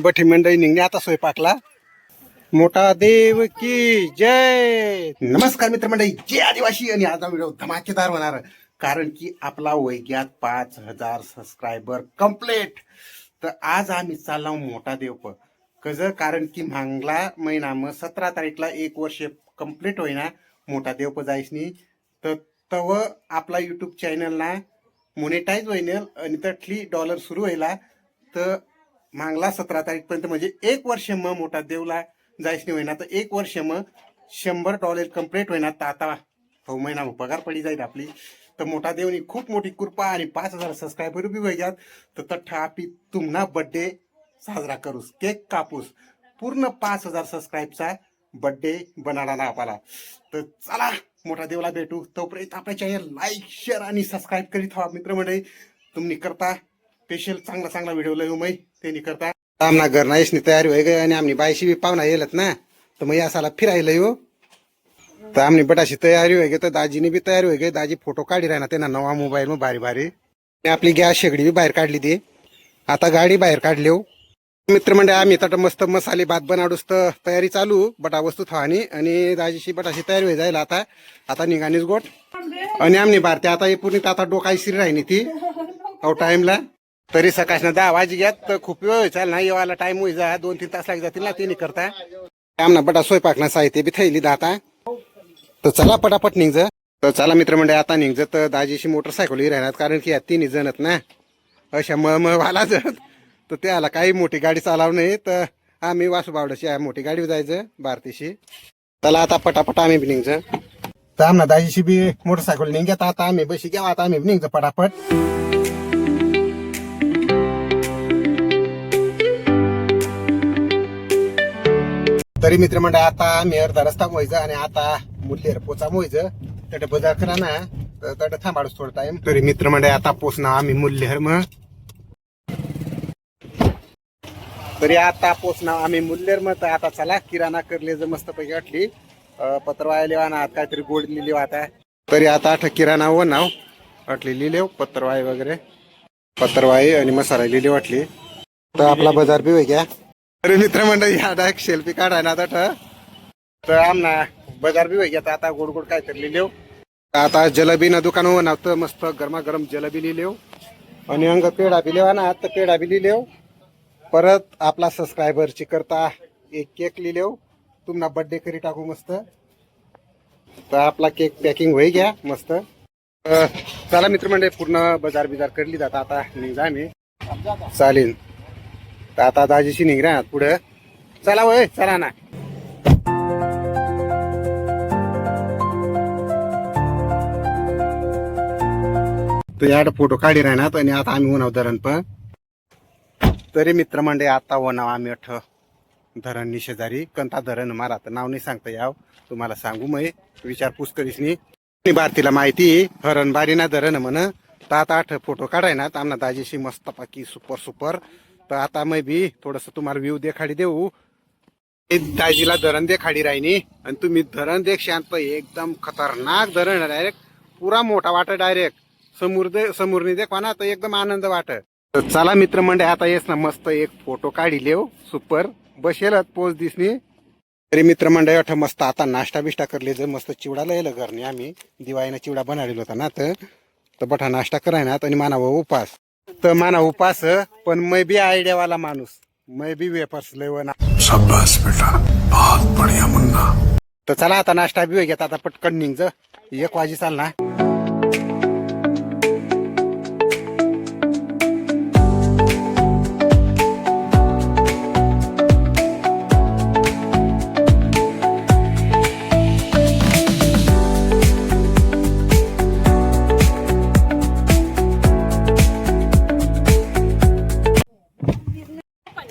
बठी मंडळी निघणे आता स्वयंपाकला. मोठा देव की जय. नमस्कार मित्रमंडळी जय आदिवासी. आणि आज व्हिडिओ धमाकेदार होणार. कारण की आपला वैज्ञात पाच हजार सबस्क्रायबर कंप्लीट तर आज आम्ही चाललो मोठा देव कज कारण की मांगला महिना मग सतरा तारीखला एक वर्ष कंप्लीट होईना. मोठा देव जायसनी तर तव आपला युट्यूब चॅनलला मोनेटाईज होईल आणि तटली डॉलर सुरू व्हायला. तर मागला सतरा तारीखपर्यंत म्हणजे एक वर्ष मग मोठा देवला जायच नाही होईना. तर एक वर्ष मग शंभर डॉलर कंप्लीट होईना. तर आता हो महिना पगार पडी जाईल आपली. तर मोठा देवनी खूप मोठी कृपा आणि पाच हजार सबस्क्रायबर बी व्हायच्यात. तर तठ्ठा आपली तुम्हाला बड्डे साजरा करूस. केक कापूस. पूर्ण पाच हजार सबस्क्राईबचा बड्डे बनाडा ना आपला. तर चला मोठा देवला भेटू. तोपर्यंत आपल्या चॅनल लाईक शेअर आणि सबस्क्राईब करीत व्हा मित्रमंडळी. तुम्ही करता स्पेशल चांगला चांगला व्हिडिओ लय मै त्यांनी करता. आमना घर नाहीसनी तयारी होय गय आणि आमनी बायशी बी पाहुणा येलत ना. तर मग असाला फिरायला येऊ. तर आमनी बटाशी तयारी होय गे तर दाजीने बी तयारी होय गे दाजी फोटो काढी राहिना त्यांना नवा मोबाईल मग भारी भारी. आणि आपली गॅस शेगडी बी बाहेर काढली ती. आता गाडी बाहेर काढली हो. मित्रमंडळ आम्ही तर मस्त मसाले भात बनाडूस तर तयारी चालू. बटा वस्तू थवानी आणि दाजीशी बटाशी तयारी होई जाईल आता. आता निघानीच गोट. आणि आमनी भारती आता हे पूर्ण आता डोकायशी राहिनी ती. अहो टाइमला तरी सकाळनं दहा वाजी घ्यात तर खूप वेळ चाल ना येवायला टाइम होई जा. दोन तीन तास लाग जातील ना ते करता आमना बटा स्वयंपाक ना साहित्य बी थैली दाता तर चला पटापट निघज तर चला मित्रमंडळ आता निघ तर दाजीशी मोटरसायकल राहणार कारण की या तिन्ही जणत ना अशा म म वाला जण तर त्याला काही मोठी गाडी चालव नाही तर आम्ही वासुबावडाची आहे मोठी गाडी जायचं भारतीशी. चला आता पटापट आम्ही बी निघ तर आमना दाजीशी बी मोटरसायकल निघ्यात आता आम्ही बशी घ्या आता आम्ही बी निघज पटापट. तरी मित्रमंडळ आता आम्ही अर्धा रस्ता मोयचं आणि आता मुल्लेर पोचा मोयचं तट बजार करा ना तर तट थांबाडूस थोडा टाइम तरी मित्रमंडळ आता पोचना आम्ही मुल्लेहर मग. तरी आता पोचना आम्ही मुल्लेर मग. आता चला किराणा करले जर मस्त पैकी वाटली पत्रवाया लिवा ना काहीतरी गोड लिहिली आता तरी आता आठ किराणा व नाव वाटली लिहिलेव हो, पत्रवाई वगैरे. पत्रवाई आणि मसाला लिहिली वाटली. तर आपला बाजार बी होय अरे मित्र मंडळी या डायरेक्ट सेल्फी काढाय ना आता तर आमना बाजार बी वैग्यात आता गोड गोड काय तर लिहिलेव. आता जलेबी ना दुकान हो ना तर मस्त गरमागरम जलेबी लिहिलेव. आणि अंग पेढा बी लिहा ना तर पेढा बी लिहिलेव. परत आपला सबस्क्रायबरची करता एक केक लिहिलेव. तुम्हाला बड्डे करी टाकू मस्त. तर आपला केक पॅकिंग होई घ्या मस्त. चला चला मित्रमंडळ पूर्ण बाजार बिजार करली जात आता निघा मी चालेल. तर आता दाजीशी निघणार पुढं. चला वय चला ना. तर याड फोटो काढी राहणार आणि आता आम्ही उन्हाव धरण पण. तरी मित्रमंडळी आता वनाव आम्ही अठ धरण शेजारी कंता धरण मारा. तर नाव नाही सांगता याव. तुम्हाला सांगू मग विचारपूस करीसनी भारतीला माहिती हरण बारीना धरण म्हण. तर आता आठ फोटो काढाय ना तर दाजीशी मस्त पाकी सुपर सुपर तर आता मग बी थोडस तुम्हाला व्ह्यू देखाडी देऊ. दाजीला धरण देखाडी राहिनी. आणि तुम्ही धरण देख शांत एकदम खतरनाक धरण डायरेक्ट पुरा मोठा वाट डायरेक्ट समोर दे समोरनी देखवा ना तर एकदम आनंद वाट तर चला मित्र मंडळ आता येस ना मस्त एक फोटो काढी लेव सुपर बसेलच पोच दिसनी. तरी मित्र मंडळ वाटत मस्त आता नाश्ता बिष्टा करले जर मस्त चिवडा लिहिलं घरने आम्ही. दिवाळीनं चिवडा बनवलेला होता ना तर. तर बठा नाश्ता करायनात आणि मानाव उपास. तर माना उपास पण मै बी आयडियावाला माणूस. मै बी वेपर्स लय ना शाबाश बेटा. बहुत बढ़िया मुन्ना. तर चला आता नाश्ता बी घेत आता पटकन निघ एक वाजी चाल ना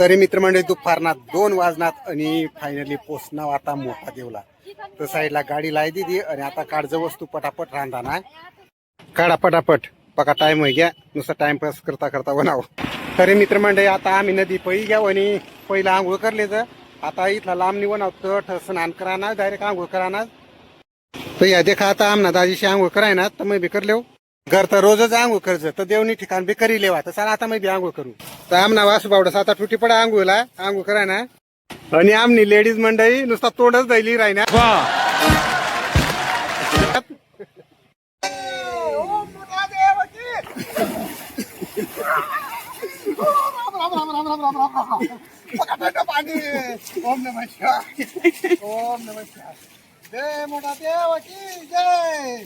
तरी मित्रमंडळी दुपारनात दोन वाजनात आणि फायनली पोचणार आता मोठा देवला. तर साईडला गाडी लाई दिली आणि आता काढज वस्तू पटापट रांधाना. काढा पटापट. पका टाइम होई घ्या. नुसतं टाइमपास करता करता बनाव. तरी मित्रमंडळी आता आम्ही नदी पै घ्या आणि पहिला आंघोळ करले तर आता इथला लांब निवण तट स्नान करा ना डायरेक्ट आंघोळ कराना. तर या देखा आता आमना दाजीशी आंघोळ करायना तर मी बी करले घर तर रोजच आंघोळ करज तर देवनी ठिकाण बी करी लेवा तर चला आता मी बी आंघोळ करू. तर आमना वासू बावडा आता तुटी पडा आंघोळला. आंघोळ करा ना. आणि आमनी लेडीज मंडळी नुसता तोंडच दैली राही ओम नमः शिवाय ओम नमः शिवाय जय मोठा देव जय.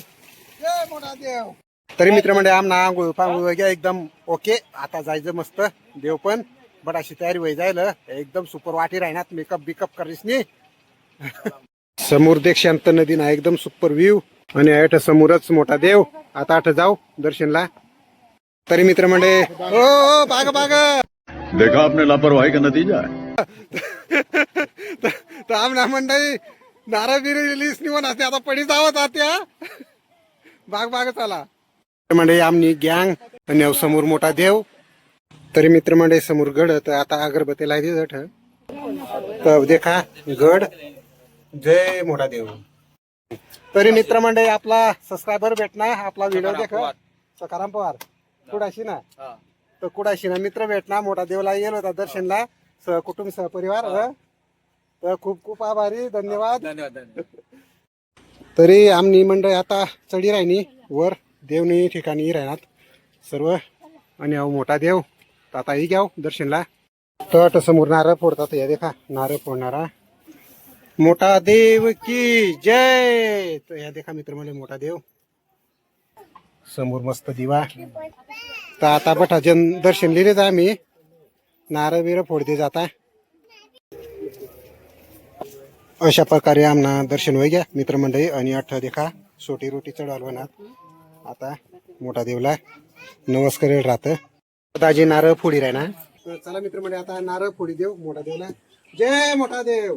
जय मोठा देव. तरी मित्रमंडळी आमना आंघोळ पांघोळ घ्या एकदम ओके. आता जायचं मस्त देव पण. बट अशी तयारी वय जायला एकदम सुपर वाटी राहणार मेकअप बिकअप करीस नी. समोर देख शांत नदी ना एकदम सुपर व्ह्यू आणि अट समोरच मोठा देव. आता आठ जाऊ दर्शनला. तरी मित्र ओ ओ, बाग बाग देखा आपने लापरवाही का नतीजा? है तर आमना मंडळी नारळ बिरी रिलीज निवून असते आता पडी जावत आत्या बाग बाग चला. मंडळी आमनी गँग आणि समोर मोठा देव. तरी मित्र मंडळी समोर गड तर आता अगरबत्ती लायली जठ तर देखा गड. जय मोठा देव. तरी मित्र मंडळी आपला सबस्क्रायबर भेटणार आपला व्हिडिओ देख. सकाराम पवार. कुडाशी ना? तर कुडाशी ना मित्र भेटणार मोठा देवला येईल होता दर्शनला. सहकुटुंब सहपरिवार. तर खूप खूप आभारी धन्यवाद. तरी आमनी मंडळी आता चढी राहिनी वर. देवनी ठिकाणी राहणार. सर्व आणि अहो मोठा देव. तर घ्याव दर्शनला. तट समोर नारळ फोडतात. या देखा नारळ फोडणारा. मोठा देव की जय. तर या देखा मित्र म्हणजे मोठा देव. समोर मस्त दिवा. तर आता बठा जन दर्शन लिहिलेच आम्ही. नारळ बिरं फोडते जाता. अशा प्रकारे आमना दर्शन होई घ्या मित्रमंडळी. आणि अठ्ठा देखा सोटी रोटी चढवणार आता मोठा देवला नमस्कार राहत. दाजी नारळ फोडी राही ना? तर चला मित्रमंडळी आता नारळ फोडी देव मोठा देवला. जय मोठा देव.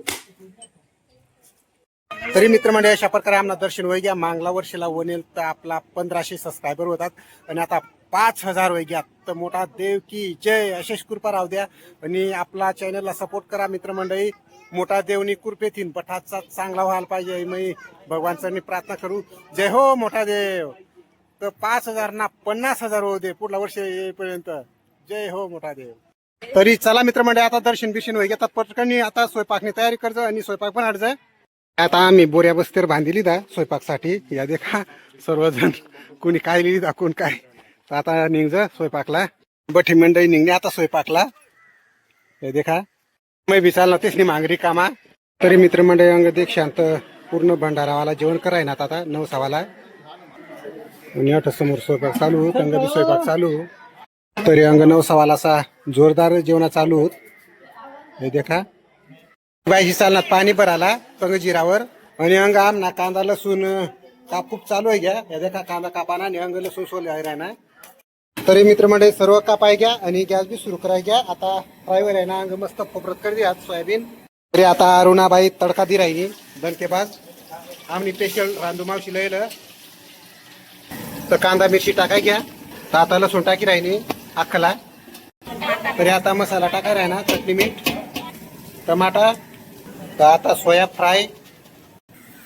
तरी मित्रमंडळी अशा प्रकारे आम्हाला दर्शन होई घ्या. मांगला वर्षीला वनेल तर आपला पंधराशे सबस्क्रायबर होतात. आणि आता पाच हजार वय घ्या. तर मोठा देव की जय. अशेष कृपा राहू द्या. आणि आपला चॅनलला सपोर्ट करा मित्रमंडळी. मोठा देवनी कृपेतीन पठाचा चांगला व्हायला पाहिजे. मी भगवानचं मी प्रार्थना करू. जय हो मोठा देव. तर पाच हजार ना पन्नास हजार होऊ दे पुढल्या वर्ष येईपर्यंत. जय हो मोठा देव. तरी चला मित्रमंडळी आता दर्शन बिशन वय घेतात पटकनी. आता स्वयंपाकनी तयारी करजो आणि स्वयंपाक पण अडजाय आता आम्ही बोऱ्या बस्तीवर बांधली दा स्वयंपाकसाठी. या देखा सर्वजण कोणी काय लिहिली दा कोण काय. तर आता निघज स्वयंपाकला. बठी मंडळी निघणे आता स्वयंपाकला. हे देखा मै विचारलं तेच नाही मांगरी कामा. तरी मित्रमंडळी अंग देख शांत. पूर्ण भंडारावाला जेवण कराय ना आता नऊ सवाला. आणि आठ समोर स्वयंपाक चालू अंग बी स्वयंपाक चालू. तरी अंग नऊ सवाला असा जोरदार जेवणा चालू होत. हे देखा. बाईशी चालणार पाणी भराला पंग जिरावर आणि अंग आमना कांदा लसूण काप खूप चालू आहे घ्या. हे देखा कांदा कापाना आणि अंग लसूण सोले आहे ना तरी मित्रमंडळी सर्व कापाय घ्या आणि गॅस बी सुरू कराय घ्या. आता फ्रायवर आहे ना अंग मस्त फोपरत कर द्या सोयाबीन. तरी आता अरुणाबाई तडका दी राहिली दणकेबाज आमनी स्पेशल रांधू मावशी लिहिलं तर कांदा मिरची टाकाय घ्या. तर आता लसूण टाकी राहिली अख्खला. तरी आता मसाला टाकाय राहिना चटणी मीठ टमाटा तर आता सोया फ्राय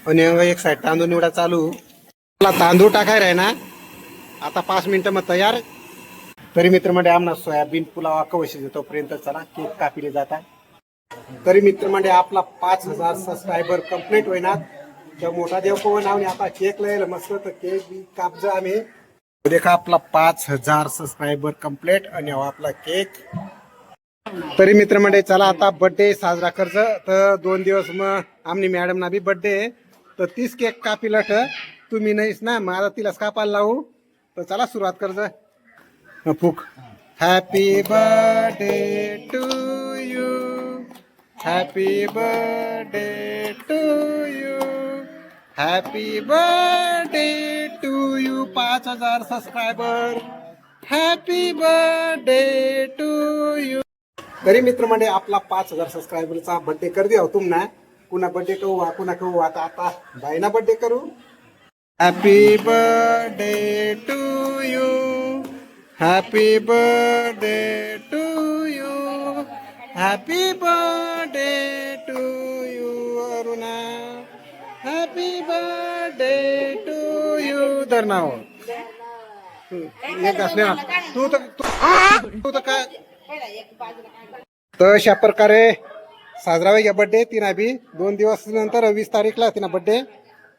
आणि एक साईड तांदूळ निवडा चालू. मला तांदूळ टाकाय राही ना आता पाच मिनिटं मग तयार. तरी मित्र म्हणजे आम्हाला सोयाबीन पुलाव कवशी तोपर्यंत चला केक कापिले जाता. तरी मित्र म्हणजे आपला पाच हजार सबस्क्रायबर कंप्लीट होईना तर मोठा देव कोण आम्ही आता केक लयला मस्त तर केक बी कापज आम्ही. देखा आपला पाच हजार सबस्क्रायबर कंप्लीट आणि हो आपला केक तरी मित्र म्हणजे चला आता बर्थडे साजरा करज. तर दोन दिवस मग आमनी मॅडम ना बी बर्थडे तर तीस केक कापी ठ तुम्ही नाहीस ना मग तिलाच कापायला लावू. तर चला सुरुवात करज. फुक. Happy birthday to you happy birthday to you happy birthday to you पाच हजार subscriber happy birthday to you तरी मित्र म्हणजे आपला पाच हजार सबस्क्रायबरचा बर्थडे कर द्या तुम ना. पुन्हा बर्थडे करू हा पुन्हा करू आता आता बायना बर्थडे करू. Happy birthday to you happy birthday to you happy birthday happy birthday to you धर नाव. एक असले ना. तू तर तू- तू तर काय? तर अशा प्रकारे साजरा होईल बर्थडे तिना बी दोन दिवस नंतर वीस तारीखला तिना बर्थडे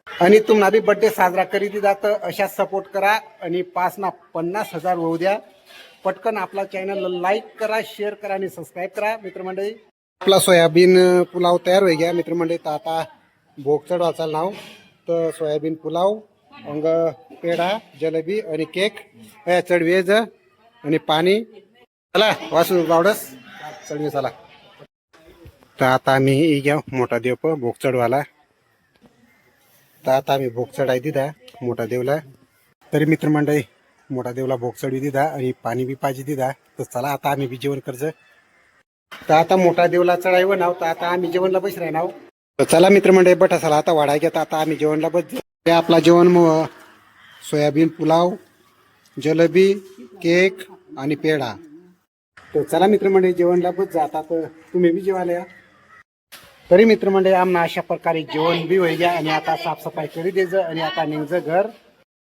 आणि तुम्हाला बी बर्थडे साजरा करीत जात अशा सपोर्ट करा. आणि पाच ना पन्नास हजार होऊ द्या. पटकन आपला चॅनल लाईक करा शेअर करा आणि सबस्क्राईब करा. मित्रमंडळी आपला सोयाबीन पुलाव तयार होई घ्या मित्रमंडळी. तर आता भोग चढवाचा नाव तर सोयाबीन पुलाव अंग पेढा जलेबी आणि केक हे चढवेज आणि पाणी. चला वासू गावडस. चढवे चला. तर आता आम्ही घ्या मोठा देव प भोग चढवाला तर आता आम्ही भोग चढाय दिदा मोठा देवला. तरी मित्रमंडळी मोठा देवला भोग चढवी दिदा आणि पाणी बी पाहिजे दिदा तर चला आता आम्ही बी जेवण करज तर आता मोठा देवला चढायव नाव तर आता आम्ही जेवणला बसराय नाव. चला मित्रमंडळी बटा चला आता वाढाय घेता आता आम्ही जेवणला बस आपला जेवण मग सोयाबीन पुलाव जलेबी केक आणि पेढा. तर चला मित्रमंडळी जेवणला बस जाता तर तुम्ही बी जेवायला या. तरी मित्रमंडळी आमना अशा प्रकारे जेवण बी घ्या आणि आता साफसफाई करी द्यायचं आणि आता निघचं घर.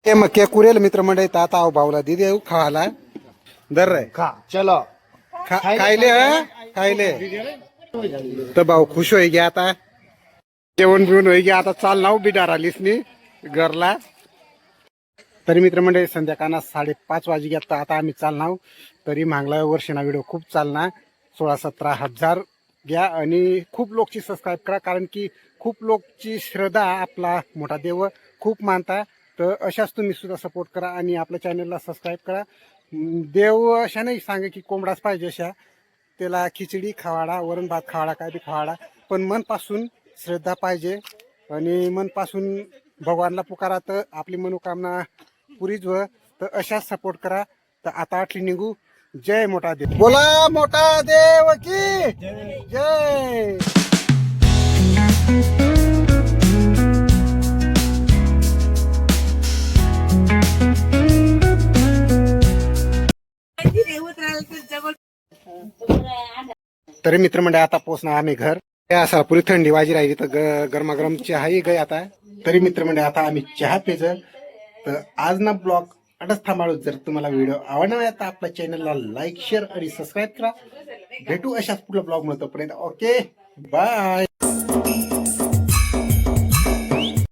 ते मग केक उरेल मित्रमंडळी तर आता आहो भाऊला दे देऊ खावाला दर रे. खा. चलो. खा- खायले? खायले. तर भाऊ खुश होई घ्या आता. जेवण बिवण होई आता चाल नाव बिडार आलीस नी घरला. तरी मित्रमंडळी संध्याकाळना साडेपाच वाजे घेत आता आम्ही चालणार तरी मागला वर्षीना व्हिडिओ खूप चालणार सोळा सतरा हजार घ्या आणि खूप लोकची सबस्क्राईब करा कारण की खूप लोकची श्रद्धा आपला मोठा देव खूप मानता. तर अशाच तुम्ही सुद्धा सपोर्ट करा आणि आपल्या चॅनलला सबस्क्राईब करा. देव अशा नाही सांगा की कोंबडाच पाहिजे अशा. त्याला खिचडी खावाडा वरण भात खावाडा काय बी खावाडा. पण मनपासून श्रद्धा पाहिजे आणि मनपासून भगवानला पुकारा तर आपली मनोकामना पुरीच व तर अशाच सपोर्ट करा. तर आता आठली निघू. जय मोठा देव. बोला मोठा देव की? जय. तरी मित्रमंडळ आता पोचणार आम्ही घर. असा पुरी थंडी वाजी राहिली तर ग- गरमागरम चहाही गय आता. तरी मित्रमंडळ आता आम्ही चहा पेज तर आज ना ब्लॉग अडच थांबाळू. जर तुम्हाला व्हिडिओ आवडणार तर आपल्या चॅनलला लाईक शेअर आणि सबस्क्राईब करा. भेटू अशाच पुढल्या ब्लॉगमध्ये तोपर्यंत. Okay bye.